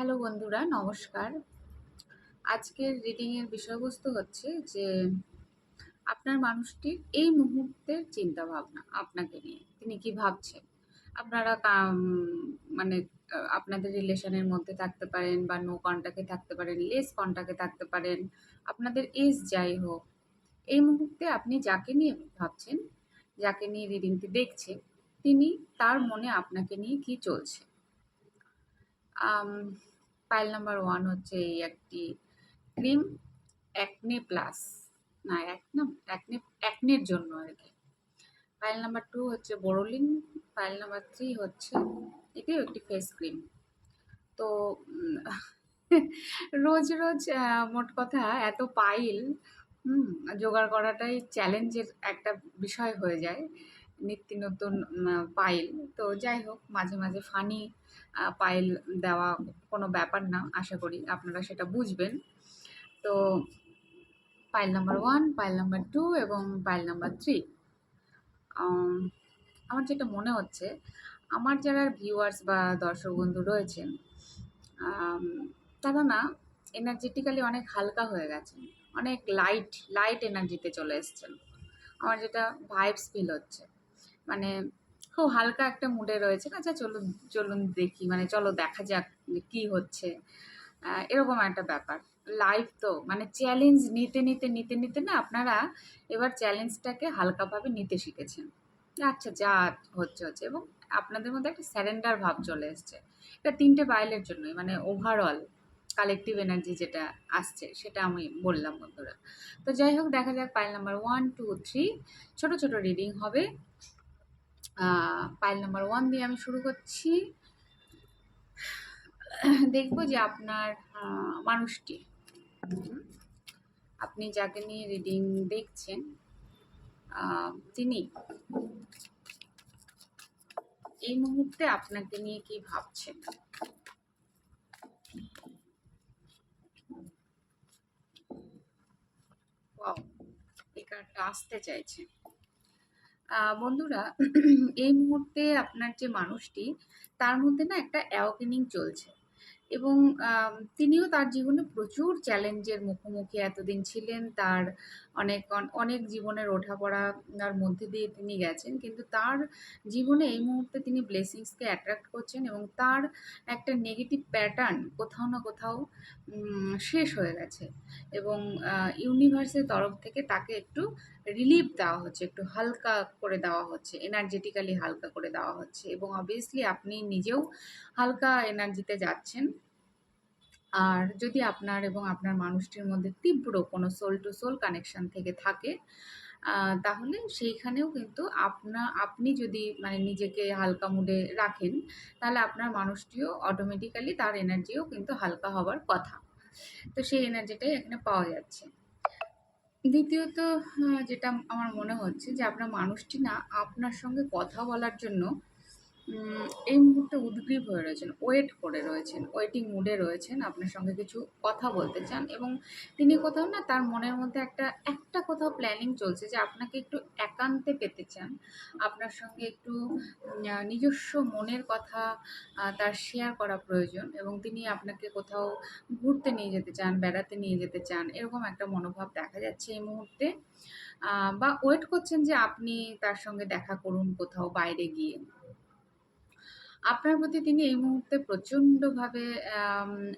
Hello বন্ধুরা, নমস্কার। আজকের রিডিংয়ের বিষয়বস্তু হচ্ছে যে, আপনার মানুষটির এই মুহূর্তের চিন্তা ভাবনা আপনাকে নিয়ে। তিনি কি ভাবছেন? আপনারা মানে আপনাদের রিলেশনের মধ্যে থাকতে পারেন বা নো কন্টাক্টে থাকতে পারেন লেস কন্টাক্টে থাকতে পারেন, আপনাদের এজ যাই হোক, এই মুহূর্তে আপনি যাকে নিয়ে ভাবছেন, যাকে নিয়ে রিডিংটি দেখছেন, তিনি তার মনে আপনাকে নিয়ে কি চলছে? পাইল নাম্বার ওয়ান হচ্ছে এই একটি ক্রিম অ্যাকনে প্লাস না অ্যাকনে অ্যাকনের জন্য আর কি। পাইল নাম্বার টু হচ্ছে বোরোলিন পাইল নাম্বার থ্রি হচ্ছে এটিও একটি ফেস ক্রিম তো রোজ রোজ মোট কথা এত পাইল হুম, জোগাড় করাটাই চ্যালেঞ্জের একটা বিষয় হয়ে যায়। নিত্য নতুন পাইল। তো যাই হোক, মাঝে মাঝে ফানি পাইল দেওয়া কোনো ব্যাপার না, আশা করি আপনারা সেটা বুঝবেন। তো pile number one pile number two এবং পাইল নাম্বার থ্রি আমার যেটা মনে হচ্ছে, আমার যারা ভিউয়ার্স বা দর্শক বন্ধু রয়েছেন তারা না এনার্জেটিক্যালি অনেক হালকা হয়ে গেছেন, অনেক লাইট লাইট এনার্জিতে চলে এসছেন। আমার যেটা ভাইবস ফিল হচ্ছে। মানে খুব হালকা একটা মুডে রয়েছে। আচ্ছা চলুন চলুন দেখি। মানে চলো দেখা যাক কী হচ্ছে। এরকম একটা ব্যাপার। লাইফ তো মানে চ্যালেঞ্জ নিতে নিতে নিতে নিতে না আপনারা এবার চ্যালেঞ্জটাকে হালকাভাবে নিতে শিখেছেন। আচ্ছা যা হচ্ছে হচ্ছে। এবং আপনাদের মধ্যে একটা স্যারেন্ডার ভাব চলে এসছে। এটা তিনটে বাইলের জন্যই। মানে ওভারঅল কালেকটিভ এনার্জি যেটা আসছে, সেটা আমি বললাম বন্ধুরা। তো যাই হোক, দেখা যাক pile number one two three ছোটো ছোটো রিডিং হবে। পাইল নাম্বার ওয়ান দিয়ে আমি শুরু করছি। দেখব যে আপনার মানুষটি। আপনি যাকে নিয়ে রিডিং দেখছেন তিনি এই মুহূর্তে আপনাকে নিয়ে কি ভাবছেন? এই আসতে চাইছে। আহ, বন্ধুরা, এই মুহূর্তে আপনার যে মানুষটি, তার মধ্যে না একটা অ্যাওকেনিং চলছে। এবং তিনিও তার জীবনে প্রচুর চ্যালেঞ্জের মুখোমুখি এতদিন ছিলেন। তার অনেক অন- অনেক জীবনের ওঠাপড়ার মধ্যে দিয়ে তিনি গেছেন। কিন্তু তার জীবনে এই মুহূর্তে তিনি ব্লেসিংসকে অ্যাট্রাক্ট করছেন এবং তার একটা নেগেটিভ প্যাটার্ন কোথাও না কোথাও শেষ হয়ে গেছে। এবং ইউনিভার্সের তরফ থেকে তাকে একটু রিলিফ দেওয়া হচ্ছে, একটু হালকা করে দেওয়া হচ্ছে এনার্জেটিক্যালি হালকা করে দেওয়া হচ্ছে এবং অবভিয়াসলি আপনি নিজেও হালকা এনার্জিতে যাচ্ছেন। আর যদি আপনার এবং আপনার মানুষটির মধ্যে তীব্র কোনো সোল টু সোল কানেকশন থেকে থাকে তাহলে সেইখানেও কিন্তু আপনা, আপনি যদি মানে নিজেকে হালকা মুডে রাখেন, তাহলে আপনার মানুষটিও অটোমেটিক্যালি তার এনার্জিও কিন্তু হালকা হওয়ার কথা। তো সেই এনার্জিটাই এখানে পাওয়া যাচ্ছে। দ্বিতীয়ত যেটা আমার মনে হচ্ছে যে আপনার মানুষটি না আপনার সঙ্গে কথা বলার জন্য এই মুহূর্তে উদ্গ্রীব হয়ে রয়েছেন ওয়েট করে রয়েছেন ওয়েটিং মুডে রয়েছেন, আপনার সঙ্গে কিছু কথা বলতে চান এবং তিনি কোথাও না তার মনের মধ্যে একটা একটা কোথাও প্ল্যানিং চলছে যে আপনাকে একটু একান্তে পেতে চান। আপনার সঙ্গে একটু নিজস্ব মনের কথা তার শেয়ার করা প্রয়োজন এবং তিনি আপনাকে কোথাও ঘুরতে নিয়ে যেতে চান, বেড়াতে নিয়ে যেতে চান, এরকম একটা মনোভাব দেখা যাচ্ছে এই মুহূর্তে। বা ওয়েট করছেন যে আপনি তার সঙ্গে দেখা করুন কোথাও বাইরে গিয়ে। আপনার প্রতি তিনি এই মুহূর্তে প্রচণ্ডভাবে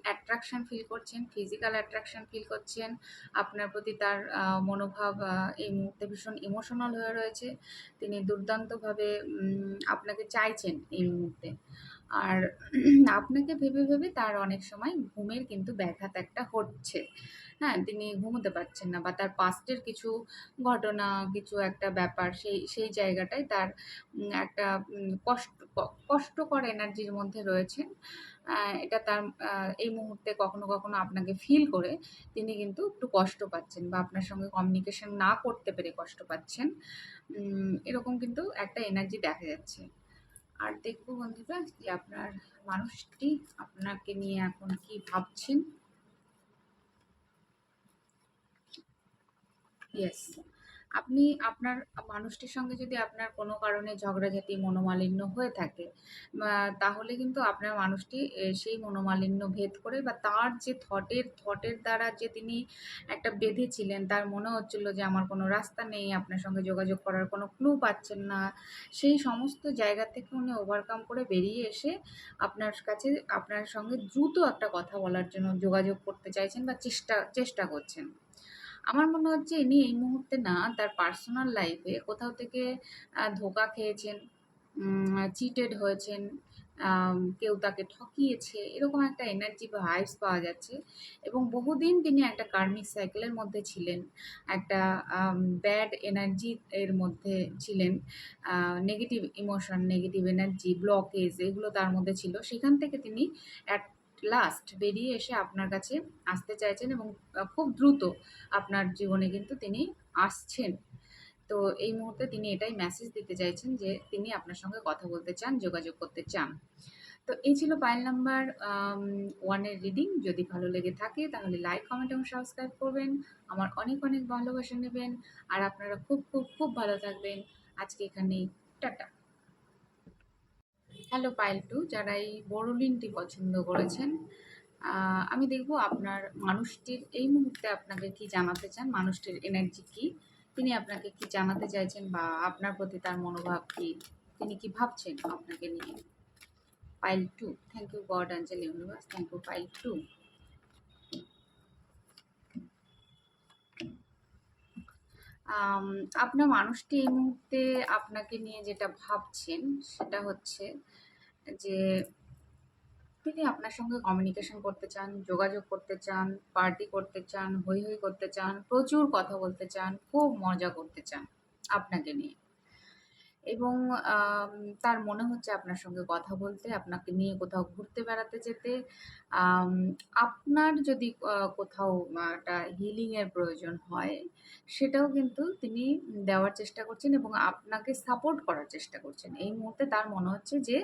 অ্যাট্রাকশন ফিল করছেন ফিজিক্যাল অ্যাট্রাকশন ফিল করছেন। আপনার প্রতি তার মনোভাব এই মুহূর্তে ভীষণ ইমোশনাল হয়ে রয়েছে। তিনি দুর্দান্তভাবে আপনাকে চাইছেন এই মুহূর্তে। আর আপনাকে ভেবে ভেবে তার অনেক সময় ঘুমের কিন্তু ব্যাঘাত একটা হচ্ছে। হ্যাঁ তিনি ঘুমোতে পারছেন না বা তার পাস্টের কিছু ঘটনা, কিছু একটা ব্যাপার, সেই সেই জায়গাটায় তার একটা কষ্ট কষ্টকর এনার্জির মধ্যে রয়েছেন। এটা তার এই মুহূর্তে কখনো কখনো আপনাকে ফিল করে তিনি কিন্তু একটু কষ্ট পাচ্ছেন বা আপনার সঙ্গে কমিউনিকেশন না করতে পেরে কষ্ট পাচ্ছেন। এরকম কিন্তু একটা এনার্জি দেখা যাচ্ছে। আর দেখব বন্ধুরা যে আপনার মানুষটি আপনাকে নিয়ে এখন কি ভাবছেন? ইয়েস আপনি আপনার মানুষটির সঙ্গে যদি আপনার কোনো কারণে ঝগড়াঝাটি, মনোমালিন্য হয়ে থাকে, তাহলে কিন্তু আপনার মানুষটি সেই মনোমালিন্য ভেদ করে বা তার যে থটের থটের দ্বারা যে তিনি একটা বেঁধেছিলেন, তার মনে হচ্ছিল যে আমার কোনো রাস্তা নেই, আপনার সঙ্গে যোগাযোগ করার কোনো ক্লু পাচ্ছেন না। সেই সমস্ত জায়গা থেকে উনি ওভারকাম করে বেরিয়ে এসে আপনার কাছে আপনার সঙ্গে দ্রুত একটা কথা বলার জন্য যোগাযোগ করতে চাইছেন বা চেষ্টা চেষ্টা করছেন। আমার মনে হচ্ছে ইনি এই মুহূর্তে না তার পার্সোনাল লাইফে কোথাও থেকে ধোঁকা খেয়েছেন, চিটেড হয়েছেন, কেউ তাকে ঠকিয়েছে। এরকম একটা এনার্জি বা ভাইবস পাওয়া যাচ্ছে এবং বহুদিন তিনি একটা কার্মিক সাইকেলের মধ্যে ছিলেন। একটা ব্যাড এনার্জি এর মধ্যে ছিলেন। Negative emotion, negative energy, blockage এগুলো তার মধ্যে ছিল। সেখান থেকে তিনি লাস্ট বেরিয়ে এসে আপনার কাছে আসতে চাইছেন এবং খুব দ্রুত আপনার জীবনে কিন্তু তিনি আসছেন। তো এই মুহূর্তে তিনি এটাই মেসেজ দিতে চাইছেন যে তিনি আপনার সঙ্গে কথা বলতে চান, যোগাযোগ করতে চান। তো এই ছিল পাইল নাম্বার আম 1 এর রিডিং। যদি ভালো লেগে থাকে তাহলে লাইক, কমেন্ট এবং সাবস্ক্রাইব করবেন। আমার অনেক, অনেক ভালোবাসা নেবেন। আর আপনারা খুব, খুব, খুব ভালো থাকবেন। আজকে এখানেই টাটা। হ্যালো পাইল টু যারা এই বোরোলিনটি পছন্দ করেছেন, আমি দেখব আপনার মানুষটির এই মুহূর্তে আপনাকে কি জানাতে চান, মানুষটির এনার্জি কি? তিনি আপনাকে কি জানাতে চাইছেন বা আপনার প্রতি তার মনোভাব কি? তিনি কি ভাবছেন আপনাকে নিয়ে? Pile two thank you God, angel, universe. Thank you pile two আপনার মানুষটি এই মুহূর্তে আপনাকে নিয়ে যেটা ভাবছেন সেটা হচ্ছে যে তিনি আপনার সঙ্গে কমিউনিকেশন করতে চান, যোগাযোগ করতে চান, পার্টি করতে চান, হৈ, হৈ করতে চান, প্রচুর কথা বলতে চান, খুব মজা করতে চান আপনাকে নিয়ে। এবং তার মনে হচ্ছে আপনার সঙ্গে কথা বলতে, আপনাকে নিয়ে কোথাও ঘুরতে বেড়াতে যেতে। আপনার যদি কোথাও একটা হিলিংয়ের প্রয়োজন হয়, সেটাও কিন্তু তিনি দেওয়ার চেষ্টা করছেন এবং আপনাকে সাপোর্ট করার চেষ্টা করছেন। এই মুহূর্তে তার মনে হচ্ছে যে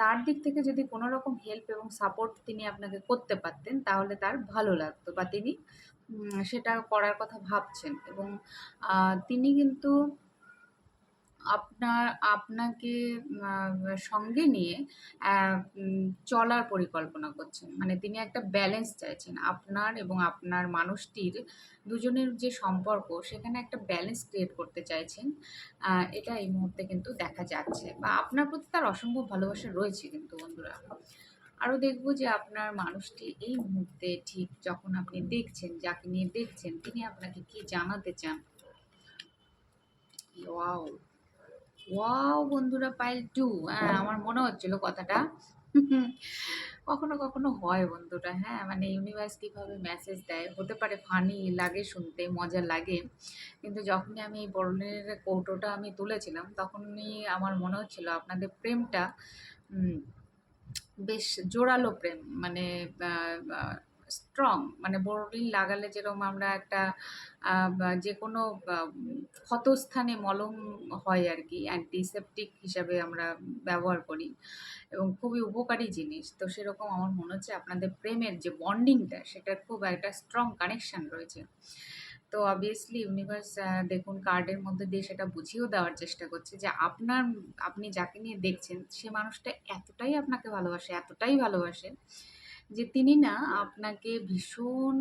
তার দিক থেকে যদি কোনো রকম হেল্প এবং সাপোর্ট তিনি আপনাকে করতে পারতেন, তাহলে তার ভালো লাগতো বা তিনি সেটা করার কথা ভাবছেন এবং তিনি কিন্তু আপনার আপনাকে সঙ্গে নিয়ে চলার পরিকল্পনা করছেন। মানে তিনি একটা ব্যালেন্স চাইছেন। আপনার এবং আপনার মানুষটির দুজনের যে সম্পর্ক সেখানে একটা ব্যালেন্স ক্রিয়েট করতে চাইছেন। এটা এই মুহূর্তে কিন্তু দেখা যাচ্ছে বা আপনার প্রতি তার অসম্ভব ভালোবাসা রয়েছে কিন্তু বন্ধুরা। আরও দেখব যে আপনার মানুষটি এই মুহূর্তে ঠিক যখন আপনি দেখছেন, যাকে নিয়ে দেখছেন তিনি আপনাকে কি জানাতে চান? ওয়াও! ওয়াও বন্ধুরা পাইল টু হ্যাঁ, আমার মনে হচ্ছিল কথাটা। কখনো, কখনো হয় বন্ধুরা, হ্যাঁ? মানে ইউনিভার্স কীভাবে মেসেজ দেয়, হতে পারে ফানি লাগে শুনতে, মজা লাগে। কিন্তু যখনই আমি এই বরণের কৌটোটা আমি তুলেছিলাম, তখনই আমার মনে হচ্ছিল আপনাদের প্রেমটা বেশ জোরালো প্রেম। মানে স্ট্রং মানে বোরোলিন লাগালে যেরকম আমরা একটা যে কোনো ক্ষতস্থানে মলম হয় আর কি অ্যান্টিসেপটিক হিসাবে আমরা ব্যবহার করি এবং খুবই উপকারী জিনিস। তো সেরকম আমার মনে হচ্ছে আপনাদের প্রেমের যে বন্ডিংটা, সেটার খুব একটা স্ট্রং কানেকশন রয়েছে। তো অবভিয়াসলি ইউনিভার্স দেখুন কার্ডের মধ্যে দিয়ে সেটা বুঝিয়েও দেওয়ার চেষ্টা করছে যে আপনার আপনি যাকে নিয়ে দেখছেন, সে মানুষটা এতটাই আপনাকে ভালোবাসে, এতটাই ভালোবাসে যে তিনি না আপনাকে ভীষণ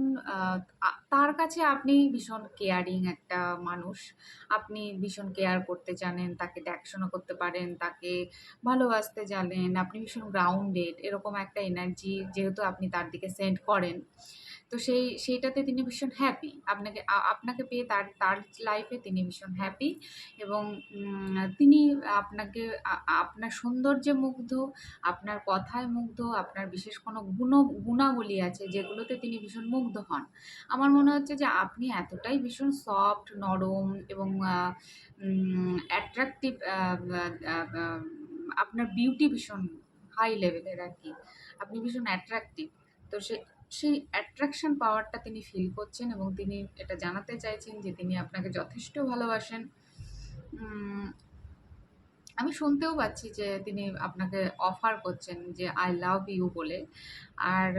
তার কাছে আপনি ভীষণ কেয়ারিং একটা মানুষ। আপনি ভীষণ কেয়ার করতে জানেন, তাকে দেখাশোনা করতে পারেন, তাকে ভালোবাসতে জানেন, আপনি ভীষণ গ্রাউন্ডেড এরকম একটা এনার্জি যেহেতু আপনি তার দিকে সেন্ড করেন। তো সেই সেইটাতে তিনি ভীষণ হ্যাপি। আপনাকে আপনাকে পেয়ে তার তার লাইফে তিনি ভীষণ হ্যাপি এবং তিনি আপনাকে আপনার সৌন্দর্যে মুগ্ধ, আপনার কথায় মুগ্ধ, আপনার বিশেষ কোনো গুণ গুণাবলী আছে যেগুলোতে তিনি ভীষণ মুগ্ধ হন। আমার মনে হচ্ছে যে আপনি এতটাই ভীষণ সফট, নরম এবং অ্যাট্রাকটিভ আপনার বিউটি ভীষণ হাই লেভেলের আর কি আপনি ভীষণ অ্যাট্রাকটিভ। তো সে সেই অ্যাট্রাকশন পাওয়ারটা তিনি ফিল করছেন এবং তিনি এটা জানাতে চাইছেন যে তিনি আপনাকে যথেষ্ট ভালোবাসেন। আমি শুনতেও পাচ্ছি যে তিনি আপনাকে অফার করছেন যে আই লাভ ইউ বলে আর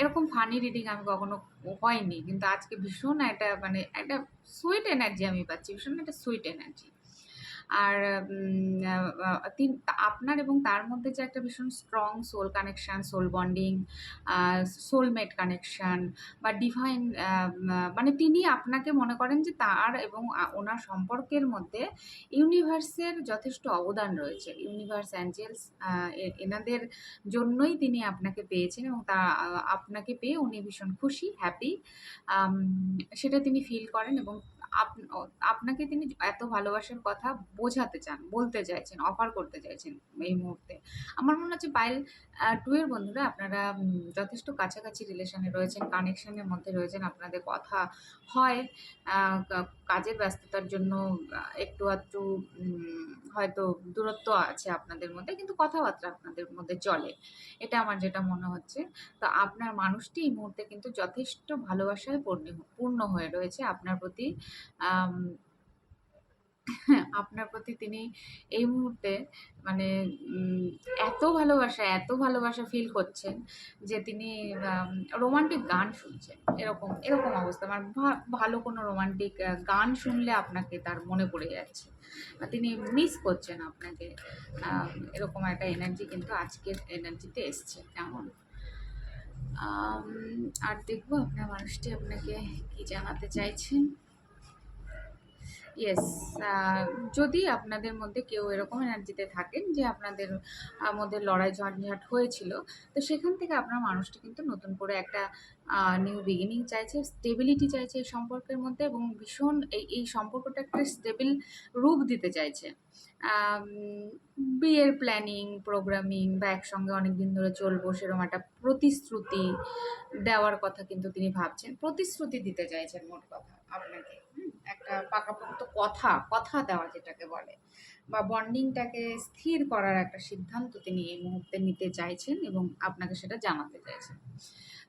এরকম ফানি রিডিং আমি কখনো হয়নি, কিন্তু আজকে ভীষণ একটা মানে একটা সুইট এনার্জি আমি পাচ্ছি, ভীষণ একটা সুইট এনার্জি আর তিন, আপনার এবং তার মধ্যে যে একটা ভীষণ strong soul connection soul bonding soulmate connection বা ডিভাইন মানে তিনি আপনাকে মনে করেন যে তার এবং ওনার সম্পর্কের মধ্যে ইউনিভার্সের যথেষ্ট অবদান রয়েছে। ইউনিভার্স অ্যাঞ্জেলস এনাদের জন্যই তিনি আপনাকে পেয়েছেন এবং তা আপনাকে পেয়ে উনি ভীষণ খুশি হ্যাপি সেটা তিনি ফিল করেন এবং আপনাকে তিনি এত ভালোবাসার কথা বোঝাতে চান, বলতে চাইছেন অফার করতে চাইছেন এই মুহূর্তে। আমার মনে হচ্ছে পাইল টু এর বন্ধুরা আপনারা যথেষ্ট কাছাকাছি রিলেশনে রয়েছেন কানেকশনের মধ্যে রয়েছেন, আপনাদের কথা হয় কাজের ব্যস্ততার জন্য একটু আধটু হয়তো দূরত্ব আছে আপনাদের মধ্যে, কিন্তু কথাবার্তা আপনাদের মধ্যে চলে। এটা আমার যেটা মনে হচ্ছে। তো আপনার মানুষটি এই মুহূর্তে কিন্তু যথেষ্ট ভালোবাসায় পূর্ণ হয়ে রয়েছে। আপনার প্রতি আপনার প্রতি তিনি এই মুহূর্তে মানে এত ভালোবাসা এত ভালোবাসা ফিল করছেন যে তিনি রোমান্টিক গান শুনছেন। এরকম এরকম অবস্থা। মানে ভালো কোনো রোমান্টিক গান শুনলে আপনাকে তার মনে পড়ে যাচ্ছে। তিনি মিস করছেন আপনাকে। এরকম একটা এনার্জি কিন্তু আজকের এনার্জিতে এসছে। কেমন? আর দেখব আপনার মানুষটি আপনাকে কি জানাতে চাইছেন? ইয়েস যদি আপনাদের মধ্যে কেউ এরকম এনার্জিতে থাকেন যে আপনাদের মধ্যে লড়াই ঝঞ্ঝাট হয়েছিল, তো সেখান থেকে আপনার মানুষটি কিন্তু নতুন করে একটা নিউ বিগিনিং চাইছে স্টেবিলিটি চাইছে এই সম্পর্কের মধ্যে এবং ভীষণ এই এই সম্পর্কটা একটা স্টেবিল রূপ দিতে চাইছে। বিয়ের প্ল্যানিং প্রোগ্রামিং বা একসঙ্গে অনেক দিন ধরে চলবো সেরকম একটা প্রতিশ্রুতি দেওয়ার কথা কিন্তু তিনি ভাবছেন। প্রতিশ্রুতি দিতে চাইছেন মোট কথা আপনাকে। একটা পাকাপোক্ত কথা কথা দেওয়া যেটাকে বলে, বা বন্ডিংটাকে স্থির করার একটা সিদ্ধান্ত তিনি এই মুহূর্তে নিতে চাইছেন এবং আপনাকে সেটা জানাতে চাইছেন।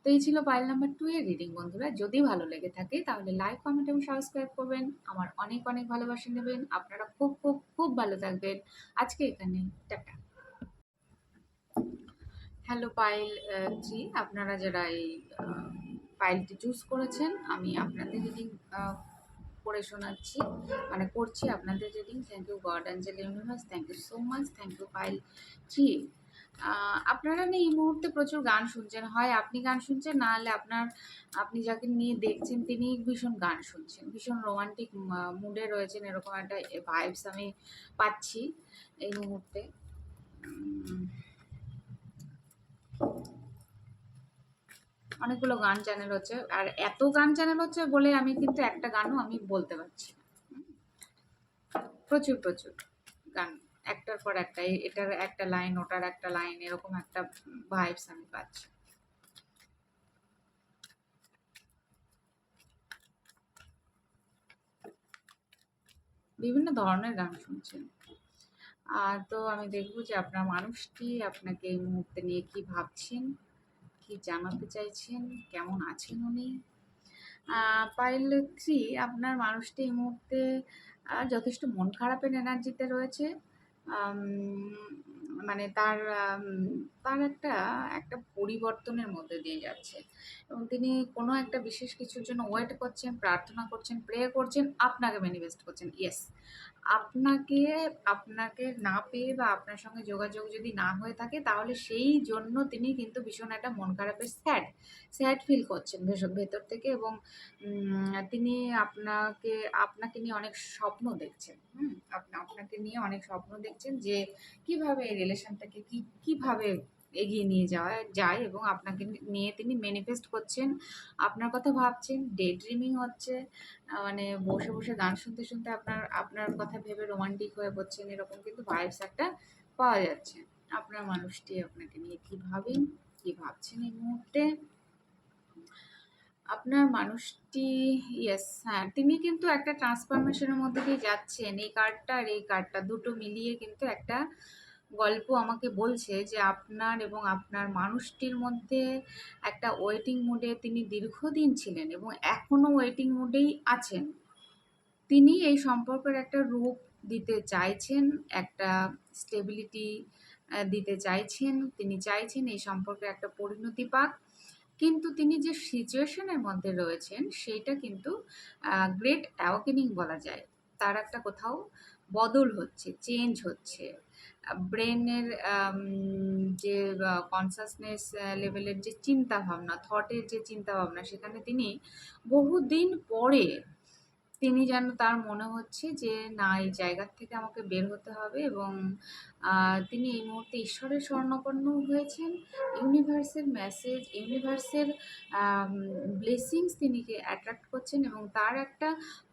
তো এই ছিল ফাইল নাম্বার টু এর রিডিং বন্ধুরা। যদি ভালো লেগে থাকে তাহলে লাইক কমেন্ট এবং সাবস্ক্রাইব করবেন। আমার অনেক অনেক ভালোবাসা নেবেন। আপনারা খুব খুব খুব ভালো থাকবেন। আজকে এখানে, টাটা। হ্যালো পাইল জি আপনারা যারা এই ফাইলটি চুজ করেছেন, আমি আপনাদের রিডিং করে শোনাচ্ছি। মানে করছি আপনাদের reading thank you God angel universe thank you so much thank you file three আপনারা না এই মুহূর্তে প্রচুর গান শুনছেন। হয় আপনি গান শুনছেন, না হলে আপনার, আপনি যাকে নিয়ে দেখছেন তিনি ভীষণ গান শুনছেন। ভীষণ রোমান্টিক মুডে রয়েছেন। এরকম একটা ভাইবস আমি পাচ্ছি এই মুহূর্তে। অনেকগুলো গান চ্যানেল হচ্ছে। আর এত গান চ্যানেল হচ্ছে বলে আমি কিন্তু একটা গানও আমি বলতে পারছি প্রচুর প্রচুর গান, একটার পর একটা এটার একটা লাইন ওটার একটা লাইন এরকম একটা ভাইবস আমি পাচ্ছি। বিভিন্ন ধরনের গান শুনছেন আর তো আমি দেখব যে আপনার মানুষটি আপনাকে এই মুহূর্তে নিয়ে কি ভাবছেন। কি জানাতে চাইছেন? কেমন আছেন উনি? পাইল থ্রি আপনার মানুষটি এই মুহূর্তে যথেষ্ট মন খারাপের এনার্জিতে রয়েছে। মানে তার তার একটা একটা পরিবর্তনের মধ্যে দিয়ে যাচ্ছে। এবং তিনি কোনো একটা বিশেষ কিছুর জন্য ওয়েট করছেন, প্রার্থনা করছেন প্রে করছেন, আপনাকে ম্যানিফেস্ট করছেন। ইয়েস আপনাকে আপনাকে না পেয়ে বা আপনার সঙ্গে যোগাযোগ যদি না হয়ে থাকে, তাহলে সেই জন্য তিনি কিন্তু ভীষণ একটা মন খারাপের স্যাড স্যাড ফিল করছেন ভেতর থেকে এবং তিনি আপনাকে আপনাকে নিয়ে অনেক স্বপ্ন দেখছেন। হুম, আপনা, আপনাকে নিয়ে অনেক স্বপ্ন দেখছেন যে কীভাবে এই রিলেশনটাকে কি, কীভাবে এগিয়ে নিয়ে যাওয়া যায় এবং আপনাকে নিয়ে তিনি ম্যানিফেস্ট করছেন। আপনার কথা ভাবছেন ডে ড্রিমিং হচ্ছে মানে বসে বসে গান শুনতে শুনতে আপনার আপনার কথা ভেবে রোমান্টিক হয়ে পড়ছেন, এরকম কিন্তু ভাইবস একটা পাওয়া যাচ্ছে। আপনার মানুষটি আপনাকে নিয়ে কি ভাবেন, কি ভাবছেন এই মুহূর্তে? আপনার মানুষটি ইয়েস হ্যাঁ তিনি কিন্তু একটা ট্রান্সফরমেশনের মধ্যে দিয়ে যাচ্ছেন। এই কার্ডটা আর এই কার্ডটা দুটো মিলিয়ে কিন্তু একটা গল্প আমাকে বলছে যে আপনার এবং আপনার মানুষটির মধ্যে একটা ওয়েটিং মুডে তিনি দীর্ঘদিন ছিলেন এবং এখনও ওয়েটিং মুডেই আছেন। তিনি এই সম্পর্কের একটা রূপ দিতে চাইছেন, একটা স্টেবিলিটি দিতে চাইছেন। তিনি চাইছেন এই সম্পর্কে একটা পরিণতি পাক। কিন্তু তিনি যে সিচুয়েশনের মধ্যে রয়েছেন, সেইটা কিন্তু গ্রেট অ্যাওকেনিং বলা যায়। তার একটা কোথাও বদল হচ্ছে চেঞ্জ হচ্ছে। ব্রেনের যে কনসাসনেস লেভেলের যে চিন্তা ভাবনা থটের যে চিন্তা ভাবনা সেখানে তিনি বহুদিন পরে তিনি যেন তার মনে হচ্ছে যে, না, এই জায়গার থেকে আমাকে বের হতে হবে। এবং তিনি এই মুহূর্তে ঈশ্বরের স্বর্ণপন্ন হয়েছেন। ইউনিভার্সের মেসেজ ইউনিভার্সের ব্লেসিংস তিনিকে অ্যাট্রাক্ট করছেন এবং তার একটা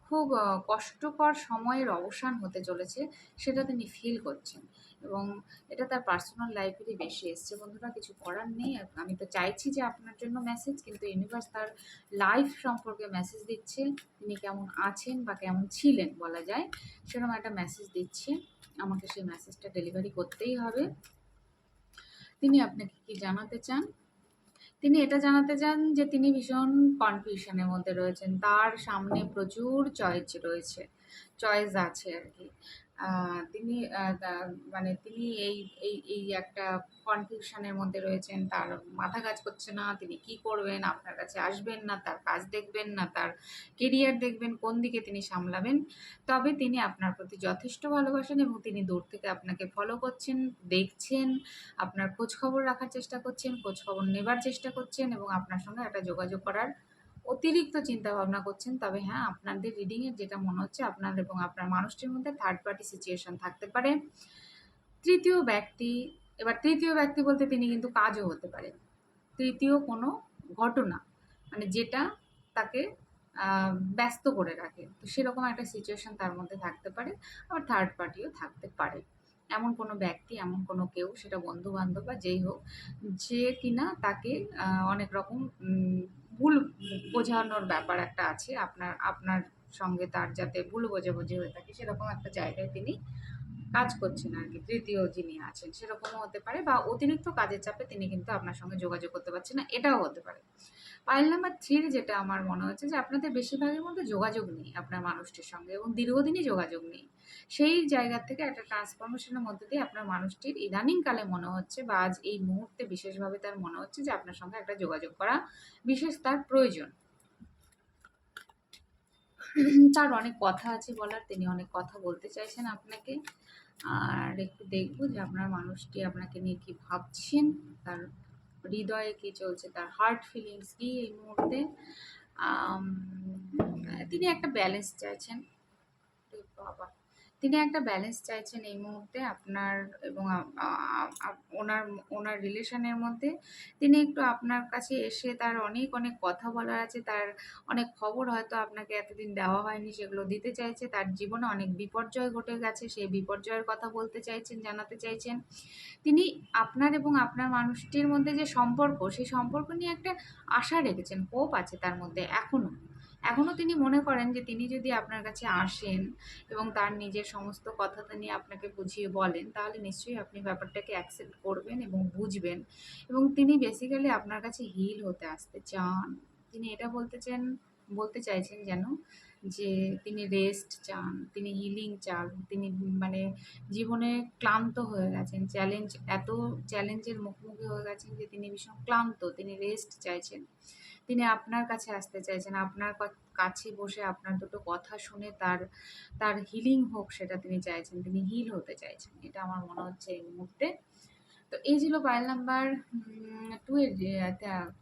খুব কষ্টকর সময়ের অবসান হতে চলেছে, সেটা তিনি ফিল করছেন। এবং এটা তার পার্সোনাল লাইফেরই বেশি এসছে। বন্ধুরা, কিছু করার নেই। আমি তো চাইছি যে আপনার জন্য মেসেজ কিন্তু ইউনিভার্স তার লাইফ সম্পর্কে মেসেজ দিচ্ছে। তিনি কেমন আছেন বা কেমন ছিলেন, বলা যায়, সেরকম একটা মেসেজ দিচ্ছে। আমাকে সেই মেসেজটা ডেলিভারি করতেই হবে। তিনি আপনাকে কি জানাতে চান? তিনি এটা জানাতে চান যে তিনি ভীষণ কনফিউশনের মধ্যে রয়েছেন। তার সামনে প্রচুর চয়েস রয়েছে চয়েস আছে আর কি। তিনি মানে তিনি এই এই এই একটা কনফিউশনের মধ্যে রয়েছেন। তার মাথা কাজ করছে না, তিনি কি করবেন, আপনার কাছে আসবেন না, তার কাজ দেখবেন না, তার কেরিয়ার দেখবেন, কোন দিকে তিনি সামলাবেন। তবে তিনি আপনার প্রতি যথেষ্ট ভালোবাসেন এবং তিনি দূর থেকে আপনাকে ফলো করছেন, দেখছেন, আপনার খোঁজ খবর রাখার চেষ্টা করছেন খোঁজ খবর নেবার চেষ্টা করছেন এবং আপনার সঙ্গে একটা যোগাযোগ করার অতিরিক্ত চিন্তা ভাবনা করছেন, তবে হ্যাঁ আপনাদের রিডিংয়ের যেটা মনে হচ্ছে আপনার এবং আপনার মানুষটির মধ্যে থার্ড পার্টি সিচুয়েশন থাকতে পারে। তৃতীয় ব্যক্তি, এবার তৃতীয় ব্যক্তি বলতে তিনি কিন্তু কাজও হতে পারে তৃতীয় কোনো ঘটনা মানে যেটা তাকে ব্যস্ত করে রাখে। তো সেরকম একটা সিচুয়েশন তার মধ্যে থাকতে পারে, আবার থার্ড পার্টিও থাকতে পারে। এমন কোনো ব্যক্তি, এমন কোনো কেউ, সেটা বন্ধু বান্ধব বা যেই হোক, যে কিনা তাকে অনেক রকম ভুল বোঝানোর ব্যাপার একটা আছে। আপনার আপনার সঙ্গে তার যাতে ভুল বোঝাবুঝি হয়ে থাকে, সেরকম একটা জায়গায় তিনি কাজ করছেন আর কি, তৃতীয় যিনি আছেন, সেরকমও হতে পারে বা অতিরিক্ত কাজের চাপে তিনি কিন্তু আপনার সঙ্গে যোগাযোগ করতে পারছেন না, এটাও হতে পারে। পাইল নাম্বার থ্রির যেটা আমার মনে হচ্ছে যে আপনাদের বেশিরভাগের মধ্যে যোগাযোগ নেই আপনার মানুষটির সঙ্গে এবং দীর্ঘদিনই যোগাযোগ নেই। সেই জায়গা থেকে একটা ট্রান্সফরমেশনের মধ্যে দিয়ে আপনার মানুষটির ইদানিংকালে মনে হচ্ছে বা আজ এই মুহূর্তে বিশেষভাবে তার মনে হচ্ছে যে আপনার সঙ্গে একটা যোগাযোগ করা বিশেষ তার প্রয়োজন। তার অনেক কথা আছে বলার, তিনি অনেক কথা বলতে চাইছেন আপনাকে। আর একটু দেখব যে আপনার মানুষটি আপনাকে নিয়ে কি ভাবছেন, তার হৃদয়ে কি চলছে, তার হার্ট ফিলিংস কি এই মুহূর্তে? তিনি একটা ব্যালেন্স চাইছেন। বাবা তিনি একটা ব্যালেন্স চাইছেন এই মুহূর্তে আপনার এবং ওনার ওনার রিলেশনের মধ্যে। তিনি একটু আপনার কাছে এসে তার অনেক অনেক কথা বলার আছে, তার অনেক খবর হয়তো আপনাকে এতদিন দেওয়া হয়নি, সেগুলো দিতে চাইছে। তার জীবনে অনেক বিপর্যয় ঘটে গেছে, সেই বিপর্যয়ের কথা বলতে চাইছেন, জানাতে চাইছেন। তিনি আপনার এবং আপনার মানুষটির মধ্যে যে সম্পর্ক, সেই সম্পর্ক নিয়ে একটা আশা রেখেছেন হোপ আছে তার মধ্যে এখনও এখনও তিনি মনে করেন যে তিনি যদি আপনার কাছে আসেন এবং তার নিজের সমস্ত কথা নিয়ে আপনাকে বুঝিয়ে বলেন, তাহলে নিশ্চয়ই আপনি ব্যাপারটাকে অ্যাকসেপ্ট করবেন এবং বুঝবেন। এবং তিনি বেসিক্যালি আপনার কাছে হিল হতে আসতে চান। তিনি এটা বলতে চান, বলতে চাইছেন যেন যে তিনি রেস্ট চান, তিনি হিলিং চান, তিনি মানে জীবনে ক্লান্ত হয়ে গেছেন। চ্যালেঞ্জ এত চ্যালেঞ্জের মুখোমুখি হয়ে গেছেন যে তিনি ভীষণ ক্লান্ত, তিনি রেস্ট চাইছেন। তিনি আপনার কাছে আসতে চাইছেন, আপনার কাছে বসে আপনার দুটো কথা শুনে তার তার হিলিং হোক সেটা তিনি চাইছেন, তিনি হিল হতে চাইছেন। এটা আমার মনে হচ্ছে এই মুহূর্তে। তো এই ছিল পাইল নাম্বার টু এর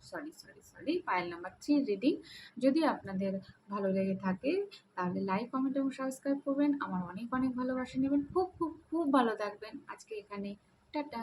sorry sorry sorry pile number three reading যদি আপনাদের ভালো লেগে থাকে, তাহলে লাইক কমেন্ট এবং সাবস্ক্রাইব করবেন। আমার অনেক অনেক ভালোবাসা নেবেন। খুব খুব খুব ভালো থাকবেন। আজকে এখানে, টাটা।